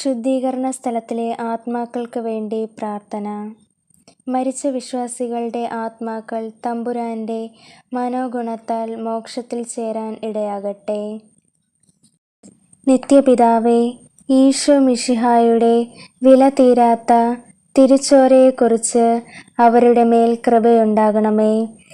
ശുദ്ധീകരണ സ്ഥലത്തിലെ ആത്മാക്കൾക്ക് വേണ്ടി പ്രാർത്ഥന. മരിച്ച വിശ്വാസികളുടെ ആത്മാക്കൾ തമ്പുരാന്റെ മനോഗുണത്താൽ മോക്ഷത്തിൽ ചേരാൻ ഇടയാകട്ടെ. നിത്യപിതാവേ ഈശോ വില തീരാത്ത തിരിച്ചോരയെക്കുറിച്ച് അവരുടെ മേൽ കൃപയുണ്ടാകണമേ.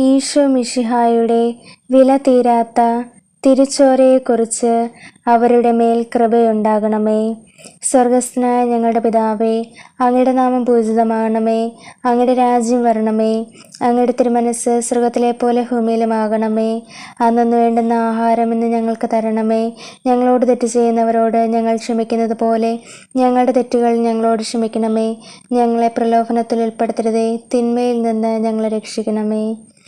ഈശോ മിഷിഹായുടെ വില തീരാത്ത തിരിച്ചോരയെക്കുറിച്ച് അവരുടെ മേൽ കൃപയുണ്ടാകണമേ. സ്വർഗസ്ഥനായ ഞങ്ങളുടെ പിതാവേ അങ്ങയുടെ നാമം പൂജിതമാകണമേ. അങ്ങയുടെ രാജ്യം വരണമേ. അങ്ങയുടെ തിരുമനസ് സ്വർഗത്തിലെ പോലെ ഭൂമിയിലുമാകണമേ. അന്നു വേണ്ടുന്ന ആഹാരം ഇന്ന് ഞങ്ങൾക്ക് തരണമേ. ഞങ്ങളോട് തെറ്റ് ചെയ്യുന്നവരോട് ഞങ്ങൾ ക്ഷമിക്കുന്നത് പോലെ ഞങ്ങളുടെ തെറ്റുകൾ ഞങ്ങളോട് ക്ഷമിക്കണമേ. ഞങ്ങളെ പ്രലോഭനത്തിൽ ഉൾപ്പെടുത്തരുതേ. തിന്മയിൽ നിന്ന് ഞങ്ങളെ രക്ഷിക്കണമേ.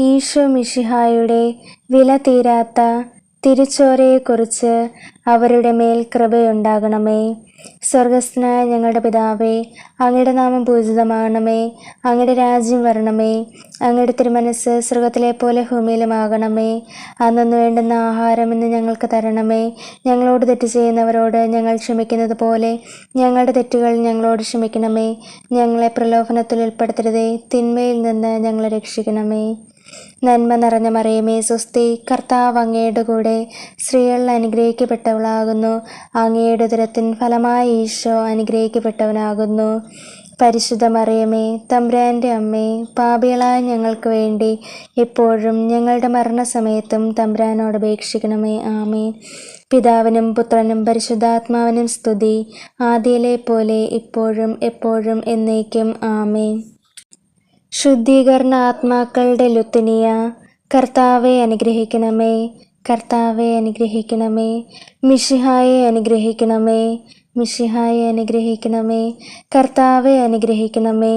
ഈശോ മിഷിഹായുടെ വില തീരാത്ത തിരിച്ചോരയെക്കുറിച്ച് അവരുടെ മേൽ കൃപയുണ്ടാകണമേ. സ്വർഗസ്ഥനായ ഞങ്ങളുടെ പിതാവേ അങ്ങയുടെ നാമം പൂജിതമാകണമേ. അങ്ങയുടെ രാജ്യം വരണമേ. അങ്ങയുടെ തിരുമനസ് സ്വർഗത്തിലെ പോലെ ഭൂമിയിലുമാകണമേ. അന്നു വേണ്ടുന്ന ആഹാരം ഇന്ന് ഞങ്ങൾക്ക് തരണമേ. ഞങ്ങളോട് തെറ്റ് ചെയ്യുന്നവരോട് ഞങ്ങൾ ക്ഷമിക്കുന്നത് പോലെ ഞങ്ങളുടെ തെറ്റുകൾ ഞങ്ങളോട് ക്ഷമിക്കണമേ. ഞങ്ങളെ പ്രലോഭനത്തിൽ ഉൾപ്പെടുത്തരുതേ. തിന്മയിൽ നിന്ന് ഞങ്ങളെ രക്ഷിക്കണമേ. നന്മ നിറഞ്ഞ മറിയമേ സ്വസ്തി കർത്താവ് അങ്ങയുടെ കൂടെ സ്ത്രീകളിൽ അനുഗ്രഹിക്കപ്പെട്ടവളാകുന്നു. അങ്ങയുടെ ഉദരത്തിൻ ഫലമായി ഈശോ അനുഗ്രഹിക്കപ്പെട്ടവനാകുന്നു. പരിശുദ്ധ മറിയമേ തമ്പ്രാന്റെ അമ്മേ പാപികളായ ഞങ്ങൾക്ക് വേണ്ടി എപ്പോഴും ഞങ്ങളുടെ മരണസമയത്തും തമ്പ്രാനോട് അപേക്ഷിക്കണമേ ആമേ പിതാവിനും പുത്രനും പരിശുദ്ധാത്മാവിനും സ്തുതി ആദ്യയിലെ പോലെ ഇപ്പോഴും എപ്പോഴും എന്നേക്കും ആമേ ശുദ്ധീകരണ ആത്മാക്കളുടെ ലുത്തിനിയ കർത്താവെ അനുഗ്രഹിക്കണമേ കർത്താവെ അനുഗ്രഹിക്കണമേ മിഷിഹായെ അനുഗ്രഹിക്കണമേ മിഷിഹായെ അനുഗ്രഹിക്കണമേ കർത്താവെ അനുഗ്രഹിക്കണമേ.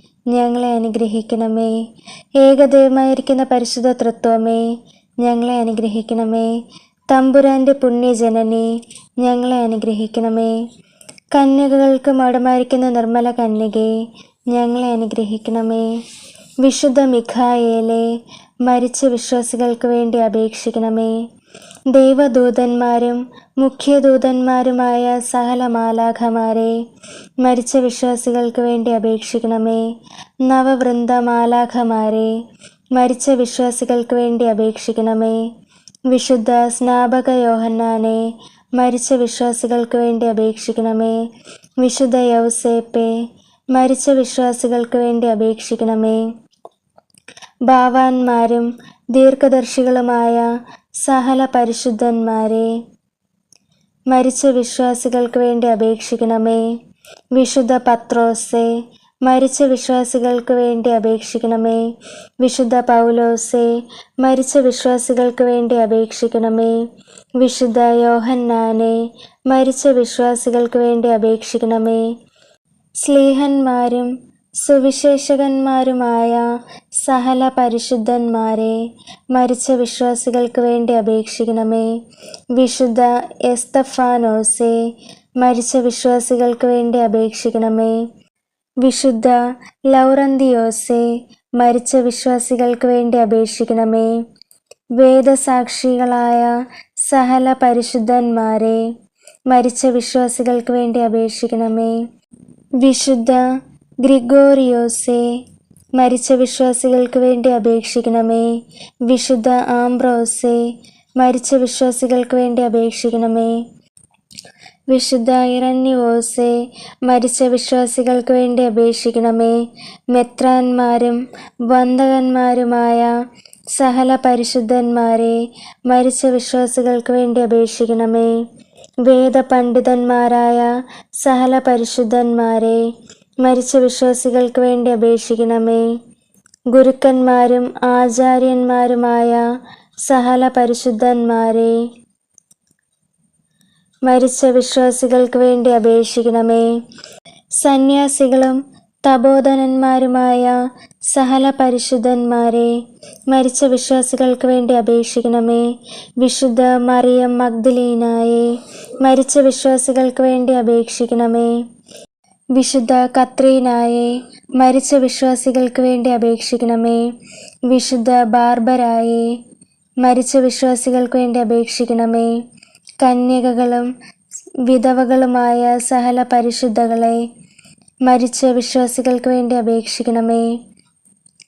ഞങ്ങളെ അനുഗ്രഹിക്കണമേ. ഏകദൈവമായിരിക്കുന്ന പരിശുദ്ധ തൃത്വമേ ഞങ്ങളെ അനുഗ്രഹിക്കണമേ. തമ്പുരാന്റെ പുണ്യജനനെ ഞങ്ങളെ അനുഗ്രഹിക്കണമേ. കന്യകകൾക്ക് മടമായിരിക്കുന്ന നിർമ്മല കന്യകെ ഞങ്ങളെ അനുഗ്രഹിക്കണമേ. വിശുദ്ധ മിഖായേലെ മരിച്ച വിശ്വാസികൾക്ക് വേണ്ടി അപേക്ഷിക്കണമേ. ദൈവദൂതന്മാരും മുഖ്യദൂതന്മാരുമായ സകല മാലാഖമാരെ മരിച്ച വിശ്വാസികൾക്ക് വേണ്ടി അപേക്ഷിക്കണമേ. നവവൃന്ദ മാലാഖമാരെ മരിച്ച വിശ്വാസികൾക്ക് വേണ്ടി അപേക്ഷിക്കണമേ. വിശുദ്ധ സ്നാപക യോഹന്നാനെ മരിച്ച വിശ്വാസികൾക്ക് വേണ്ടി അപേക്ഷിക്കണമേ. വിശുദ്ധ യൗസേപ്പെ മരിച്ച വിശ്വാസികൾക്ക് വേണ്ടി അപേക്ഷിക്കണമേ. ഭാവാന്മാരും ദീർഘദർശികളുമായ സകല പരിശുദ്ധന്മാരെ മരിച്ച വിശ്വാസികൾക്ക് വേണ്ടി അപേക്ഷിക്കണമേ. വിശുദ്ധ പത്രോസെ മരിച്ച വിശ്വാസികൾക്ക് വേണ്ടി അപേക്ഷിക്കണമേ. വിശുദ്ധ പൗലോസെ മരിച്ച വിശ്വാസികൾക്ക് വേണ്ടി അപേക്ഷിക്കണമേ. വിശുദ്ധ യോഹന്നാനെ മരിച്ച വിശ്വാസികൾക്ക് വേണ്ടി അപേക്ഷിക്കണമേ. സ്ലീഹന്മാരും സുവിശേഷകന്മാരുമായ സഹല പരിശുദ്ധന്മാരെ മരിച്ച വിശ്വാസികൾക്ക് വേണ്ടി അപേക്ഷിക്കണമേ. വിശുദ്ധ എസ്തഫാനോസെ മരിച്ച വിശ്വാസികൾക്ക് വേണ്ടി അപേക്ഷിക്കണമേ. വിശുദ്ധ ലൗറന്തിയോസെ മരിച്ച വിശ്വാസികൾക്ക് വേണ്ടി അപേക്ഷിക്കണമേ. വേദസാക്ഷികളായ സഹല പരിശുദ്ധന്മാരെ മരിച്ച വിശ്വാസികൾക്ക് വേണ്ടി അപേക്ഷിക്കണമേ. വിശുദ്ധ ഗ്രിഗോറിയോസെ മരിച്ച വിശ്വാസികൾക്ക് വേണ്ടി അപേക്ഷിക്കണമേ. വിശുദ്ധ ആംബ്രോസേ മരിച്ച വിശ്വാസികൾക്ക് വേണ്ടി അപേക്ഷിക്കണമേ. വിശുദ്ധ ഇറന്യുവോസെ മരിച്ച വിശ്വാസികൾക്ക് വേണ്ടി അപേക്ഷിക്കണമേ. മെത്രാന്മാരും വന്ദകന്മാരുമായ സഹല പരിശുദ്ധന്മാരെ മരിച്ച വിശ്വാസികൾക്ക് വേണ്ടി അപേക്ഷിക്കണമേ. വേദപണ്ഡിതന്മാരായ സഹല പരിശുദ്ധന്മാരെ മരിച്ച വിശ്വാസികൾക്ക് വേണ്ടി അപേക്ഷിക്കണമേ. ഗുരുക്കന്മാരും ആചാര്യന്മാരുമായ സഹല പരിശുദ്ധന്മാരെ മരിച്ച വിശ്വാസികൾക്ക് വേണ്ടി അപേക്ഷിക്കണമേ. സന്യാസികളും തപോധനന്മാരുമായ സഹല പരിശുദ്ധന്മാരെ മരിച്ച വിശ്വാസികൾക്ക് വേണ്ടി അപേക്ഷിക്കണമേ. വിശുദ്ധ മറിയം മഗ്ദലീനായെ മരിച്ച വിശ്വാസികൾക്ക് വേണ്ടി അപേക്ഷിക്കണമേ. വിശുദ്ധ കത്രീനായെ മരിച്ച വിശ്വാസികൾക്ക് വേണ്ടി അപേക്ഷിക്കണമേ. വിശുദ്ധ ബാർബരായെ മരിച്ച വിശ്വാസികൾക്ക് വേണ്ടി അപേക്ഷിക്കണമേ. കന്യകകളും വിധവകളുമായ സഹല പരിശുദ്ധകളെ മരിച്ച വിശ്വാസികൾക്ക് വേണ്ടി അപേക്ഷിക്കണമേ.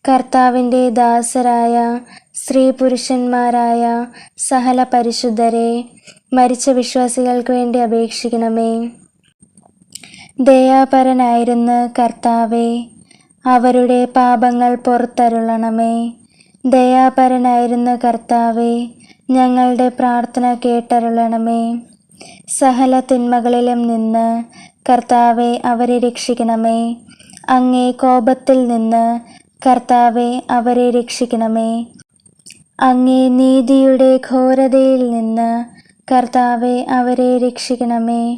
കർത്താവിന്റെ ദാസരായ സ്ത്രീ പുരുഷന്മാരായ സഹല പരിശുദ്ധരെ മരിച്ച വിശ്വാസികൾക്ക് വേണ്ടി അപേക്ഷിക്കണമേ. ദയാപരനായിരുന്ന കർത്താവെ അവരുടെ പാപങ്ങൾ പുറത്തരുളണമേ. ദയാപരനായിരുന്ന കർത്താവെ ഞങ്ങളുടെ പ്രാർത്ഥന കേട്ടരുളണമേ. സഹല തിന്മകളിലും നിന്ന് കർത്താവെ അവരെ രക്ഷിക്കണമേ. അങ്ങേ കോപത്തിൽ നിന്ന് കർത്താവെ അവരെ രക്ഷിക്കണമേ. അങ്ങേ നീതിയുടെ ഘോരതയിൽ നിന്ന് കർത്താവെ അവരെ രക്ഷിക്കണമേ.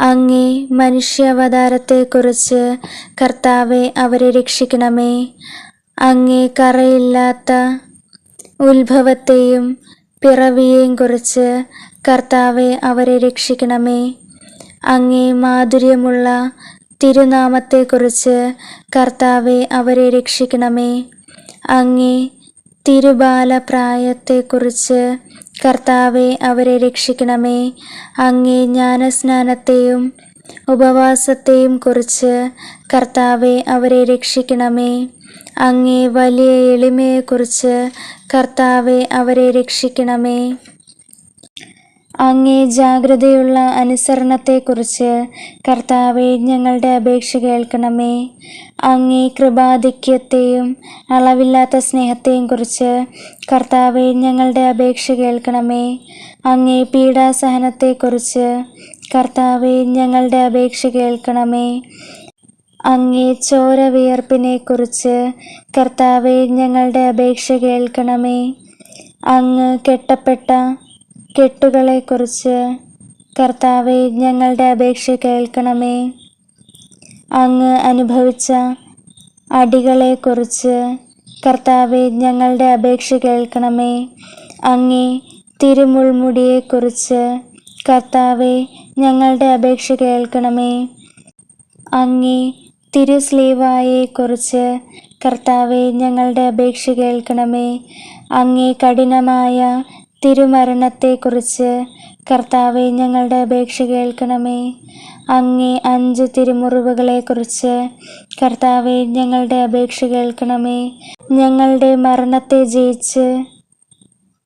അങ്ങേ മനുഷ്യാവതാരത്തെക്കുറിച്ച് കർത്താവെ അവരെ രക്ഷിക്കണമേ. അങ്ങേ കറയില്ലാത്ത ഉത്ഭവത്തെയും പിറവിയെയും കുറിച്ച് കർത്താവെ അവരെ രക്ഷിക്കണമേ. അങ്ങേ മാധുര്യമുള്ള തിരുനാമത്തെക്കുറിച്ച് കർത്താവെ അവരെ രക്ഷിക്കണമേ. അങ്ങേ തിരുബാലപ്രായത്തെക്കുറിച്ച് കർത്താവെ അവരെ രക്ഷിക്കണമേ. അങ്ങേ ജ്ഞാനസ്നാനത്തെയും ഉപവാസത്തെയും കുറിച്ച് കർത്താവെ അവരെ രക്ഷിക്കണമേ. അങ്ങേ വലിയ എളിമയെക്കുറിച്ച് കർത്താവെ അവരെ രക്ഷിക്കണമേ. അങ്ങേ ജാഗ്രതയുള്ള അനുസരണത്തെക്കുറിച്ച് കർത്താവെ ഞങ്ങളുടെ അപേക്ഷ കേൾക്കണമേ. അങ്ങേ കൃപാധിക്യത്തെയും അളവില്ലാത്ത സ്നേഹത്തെയും കുറിച്ച് കർത്താവെ ഞങ്ങളുടെ അപേക്ഷ കേൾക്കണമേ. അങ്ങേ പീഡാസഹനത്തെക്കുറിച്ച് കർത്താവെ ഞങ്ങളുടെ അപേക്ഷ കേൾക്കണമേ. അങ്ങേ ചോര വിയർപ്പിനെക്കുറിച്ച് കർത്താവെ ഞങ്ങളുടെ അപേക്ഷ കേൾക്കണമേ. അങ്ങ് കെട്ടപ്പെട്ട കെട്ടുകളെക്കുറിച്ച് കർത്താവെ ഞങ്ങളുടെ അപേക്ഷ കേൾക്കണമേ. അങ്ങ് അനുഭവിച്ച അടികളെക്കുറിച്ച് കർത്താവെ ഞങ്ങളുടെ അപേക്ഷ കേൾക്കണമേ. അങ്ങേ തിരുമുൾമുടിയെക്കുറിച്ച് കർത്താവെ ഞങ്ങളുടെ അപേക്ഷ കേൾക്കണമേ. അങ്ങേ തിരുസ്ലീവായെക്കുറിച്ച് കർത്താവെ ഞങ്ങളുടെ അപേക്ഷ കേൾക്കണമേ. അങ്ങേ കഠിനമായ തിരുമരണത്തെക്കുറിച്ച് കർത്താവെ ഞങ്ങളുടെ അപേക്ഷ കേൾക്കണമേ. അങ്ങേ അഞ്ച് തിരുമുറിവുകളെക്കുറിച്ച് കർത്താവെ ഞങ്ങളുടെ അപേക്ഷ കേൾക്കണമേ. ഞങ്ങളുടെ മരണത്തെ ജയിച്ച്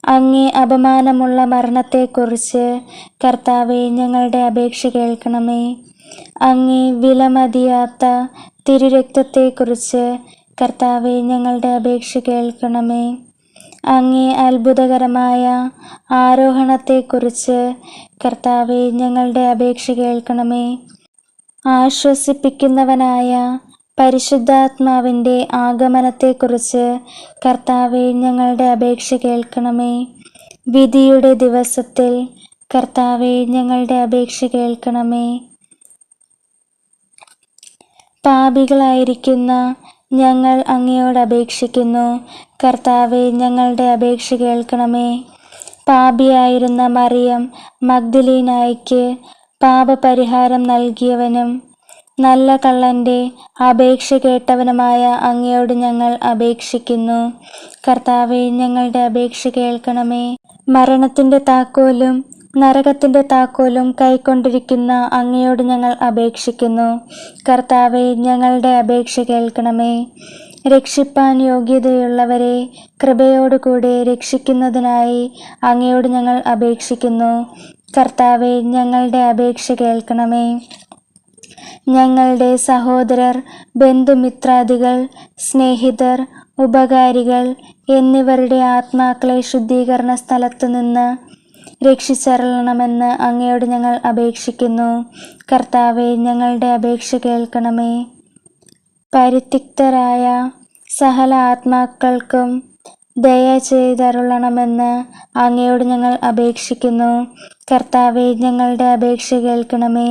അങ്ങേ അപമാനമുള്ള മരണത്തെക്കുറിച്ച് കർത്താവെ ഞങ്ങളുടെ അപേക്ഷ കേൾക്കണമേ. അങ്ങേ വിലമതിയാത്ത തിരുരക്തത്തെക്കുറിച്ച് കർത്താവെ ഞങ്ങളുടെ അപേക്ഷ കേൾക്കണമേ. അങ്ങേ അത്ഭുതകരമായ ആരോഹണത്തെക്കുറിച്ച് കർത്താവെ ഞങ്ങളുടെ അപേക്ഷ കേൾക്കണമേ. ആശ്വസിപ്പിക്കുന്നവനായ പരിശുദ്ധാത്മാവിന്റെ ആഗമനത്തെക്കുറിച്ച് കർത്താവെ ഞങ്ങളുടെ അപേക്ഷ കേൾക്കണമേ. വിധിയുടെ ദിവസത്തിൽ കർത്താവെ ഞങ്ങളുടെ അപേക്ഷ കേൾക്കണമേ. പാപികളായിരിക്കുന്ന ഞങ്ങൾ അങ്ങയോട് അപേക്ഷിക്കുന്നു. കർത്താവെ ഞങ്ങളുടെ അപേക്ഷ കേൾക്കണമേ. പാപിയായിരുന്ന മറിയം മഗ്ദലീനായിക്ക് പാപപരിഹാരം നൽകിയവനും നല്ല കള്ളന്റെ അപേക്ഷ കേട്ടവനുമായ അങ്ങയോട് ഞങ്ങൾ അപേക്ഷിക്കുന്നു. കർത്താവെ ഞങ്ങളുടെ അപേക്ഷ കേൾക്കണമേ. മരണത്തിന്റെ താക്കോലും നരകത്തിന്റെ താക്കോലും കൈക്കൊണ്ടിരിക്കുന്ന അങ്ങയോട് ഞങ്ങൾ അപേക്ഷിക്കുന്നു. കർത്താവെ ഞങ്ങളുടെ അപേക്ഷ കേൾക്കണമേ. രക്ഷിപ്പാൻ യോഗ്യതയുള്ളവരെ കൃപയോടുകൂടെ രക്ഷിക്കുന്നതിനായി അങ്ങയോട് ഞങ്ങൾ അപേക്ഷിക്കുന്നു. കർത്താവെ ഞങ്ങളുടെ അപേക്ഷ കേൾക്കണമേ. ഞങ്ങളുടെ സഹോദരർ ബന്ധുമിത്രാദികൾ സ്നേഹിതർ ഉപകാരികൾ എന്നിവരുടെ ആത്മാക്കളെ ശുദ്ധീകരണ സ്ഥലത്തു നിന്ന് രക്ഷിച്ചരളണമെന്ന് അങ്ങയോട് ഞങ്ങൾ അപേക്ഷിക്കുന്നു. കർത്താവെ ഞങ്ങളുടെ അപേക്ഷ കേൾക്കണമേ. പരിത്യക്തരായ സകല ആത്മാക്കൾക്കും ദയ ചെയ്തരുളണമെന്ന് അങ്ങയോട് ഞങ്ങൾ അപേക്ഷിക്കുന്നു. കർത്താവെ ഞങ്ങളുടെ അപേക്ഷ കേൾക്കണമേ.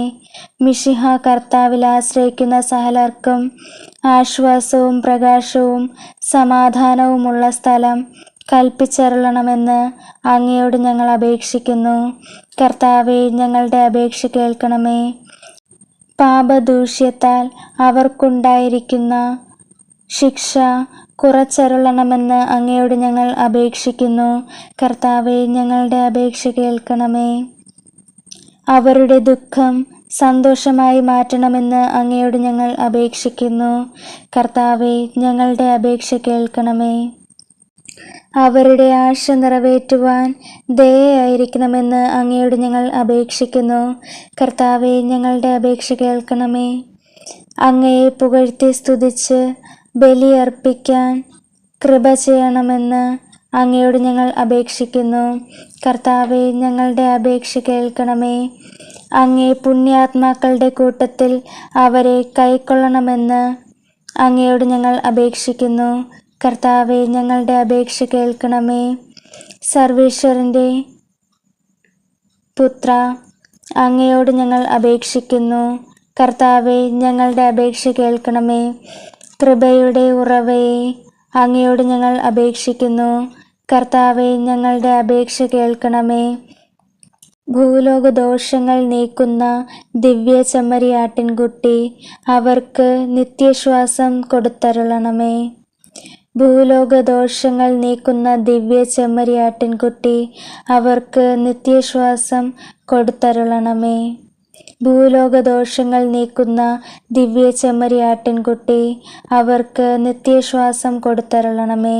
മിഷിഹ കർത്താവിൽ ആശ്രയിക്കുന്ന സഹലർക്കും ആശ്വാസവും പ്രകാശവും സമാധാനവുമുള്ള സ്ഥലം കൽപ്പിച്ചരുളണമെന്ന് അങ്ങയോട് ഞങ്ങൾ അപേക്ഷിക്കുന്നു. കർത്താവെ ഞങ്ങളുടെ അപേക്ഷ കേൾക്കണമേ. പാപദൂഷ്യത്താൽ അവർക്കുണ്ടായിരിക്കുന്ന ശിക്ഷ കുറച്ചരുളണമെന്ന് അങ്ങയോട് ഞങ്ങൾ അപേക്ഷിക്കുന്നു. കർത്താവെ ഞങ്ങളുടെ അപേക്ഷ കേൾക്കണമേ. അവരുടെ ദുഃഖം സന്തോഷമായി മാറ്റണമെന്ന് അങ്ങയോട് ഞങ്ങൾ അപേക്ഷിക്കുന്നു. കർത്താവെ ഞങ്ങളുടെ അപേക്ഷ കേൾക്കണമേ. അവരുടെ ആശ നിറവേറ്റുവാൻ ദയായിരിക്കണമെന്ന് അങ്ങയോട് ഞങ്ങൾ അപേക്ഷിക്കുന്നു. കർത്താവെ ഞങ്ങളുടെ അപേക്ഷ കേൾക്കണമേ. അങ്ങയെ പുകഴ്ത്തി സ്തുതിച്ച് ബലിയർപ്പിക്കാൻ കൃപ ചെയ്യണമെന്ന് അങ്ങയോട് ഞങ്ങൾ അപേക്ഷിക്കുന്നു. കർത്താവെ ഞങ്ങളുടെ അപേക്ഷ കേൾക്കണമേ. അങ്ങേ പുണ്യാത്മാക്കളുടെ കൂട്ടത്തിൽ അവരെ കൈക്കൊള്ളണമെന്ന് അങ്ങയോട് ഞങ്ങൾ അപേക്ഷിക്കുന്നു. കർത്താവെ ഞങ്ങളുടെ അപേക്ഷ കേൾക്കണമേ. സർവേശ്വരന്റെ പുത്ര അങ്ങയോട് ഞങ്ങൾ അപേക്ഷിക്കുന്നു. കർത്താവെ ഞങ്ങളുടെ അപേക്ഷ കേൾക്കണമേ. കൃപയുടെ ഉറവയെ അങ്ങയോട് ഞങ്ങൾ അപേക്ഷിക്കുന്നു. കർത്താവെ ഞങ്ങളുടെ അപേക്ഷ കേൾക്കണമേ. ഭൂലോക ദോഷങ്ങൾ നീക്കുന്ന ദിവ്യ ചെമ്മരിയാട്ടിൻകുട്ടി അവർക്ക് നിത്യശ്വാസം കൊടുത്തരുളണമേ. ഭൂലോക ദോഷങ്ങൾ നീക്കുന്ന ദിവ്യ ചെമ്മരിയാട്ടിൻകുട്ടി അവർക്ക് നിത്യശ്വാസം കൊടുത്തരുളണമേ. ഭൂലോക ദോഷങ്ങൾ നീക്കുന്ന ദിവ്യ ചെമ്മരിയാട്ടിൻകുട്ടി അവർക്ക് നിത്യശ്വാസം കൊടുത്തരുളണമേ.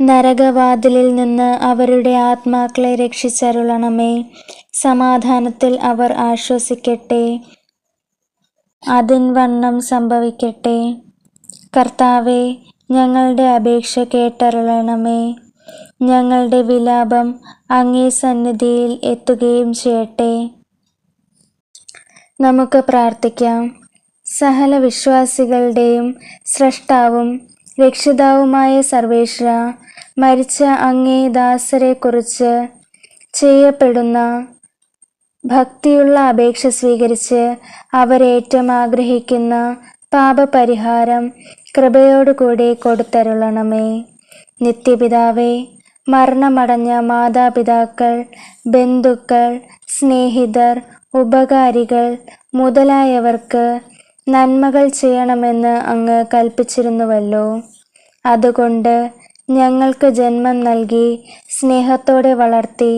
നരകവാതിലിൽ നിന്ന് അവരുടെ ആത്മാക്കളെ രക്ഷിച്ചരുളണമേ. സമാധാനത്തിൽ അവർ ആശ്വസിക്കട്ടെ. അതിൻ വണ്ണം സംഭവിക്കട്ടെ. കർത്താവെ ഞങ്ങളുടെ അപേക്ഷ കേട്ടരുളണമേ. ഞങ്ങളുടെ വിലാപം അങ്ങേ സന്നിധിയിൽ എത്തുകയും ചെയ്യട്ടെ. നമുക്ക് പ്രാർത്ഥിക്കാം. സഹല വിശ്വാസികളുടെയും സ്രഷ്ടാവും രക്ഷിതാവുമായ സർവേശ്വര മരിച്ച അങ്ങേ ദാസരെക്കുറിച്ച് ചെയ്യപ്പെടുന്ന ഭക്തിയുള്ള അപേക്ഷ സ്വീകരിച്ച് അവരേറ്റം ആഗ്രഹിക്കുന്ന പാപപരിഹാരം കൃപയോടുകൂടി കൊടുത്തരുളണമേ. നിത്യപിതാവേ മരണമടഞ്ഞ മാതാപിതാക്കൾ ബന്ധുക്കൾ സ്നേഹിതർ ഉപകാരികൾ മുതലായവർക്ക് നന്മകൾ ചെയ്യണമെന്ന് അങ്ങ് കൽപ്പിച്ചിരുന്നുവല്ലോ. അതുകൊണ്ട് ഞങ്ങൾക്ക് ജന്മം നൽകി സ്നേഹത്തോടെ വളർത്തി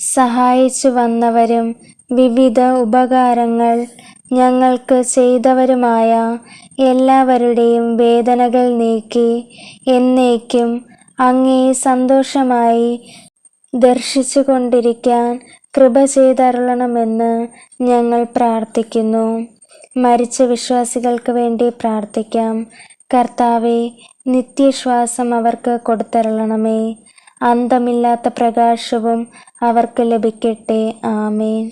സഹായിച്ചു വന്നവരും വിവിധ ഉപകാരങ്ങൾ ഞങ്ങൾക്ക് ചെയ്തവരുമായ എല്ലാവരുടെയും വേദനകൾ നീക്കി എന്നേക്കും അങ്ങേ സന്തോഷമായി ദർശിച്ചു കൊണ്ടിരിക്കാൻ കൃപ ചെയ്തരുളണമെന്ന് ഞങ്ങൾ പ്രാർത്ഥിക്കുന്നു. മരിച്ച വിശ്വാസികൾക്ക് വേണ്ടി പ്രാർത്ഥിക്കാം. കർത്താവെ നിത്യശ്വാസം അവർക്ക് കൊടുത്തരളണമേ. അന്തമില്ലാത്ത പ്രകാശവും അവർക്ക് ലഭിക്കട്ടെ. ആമേൻ.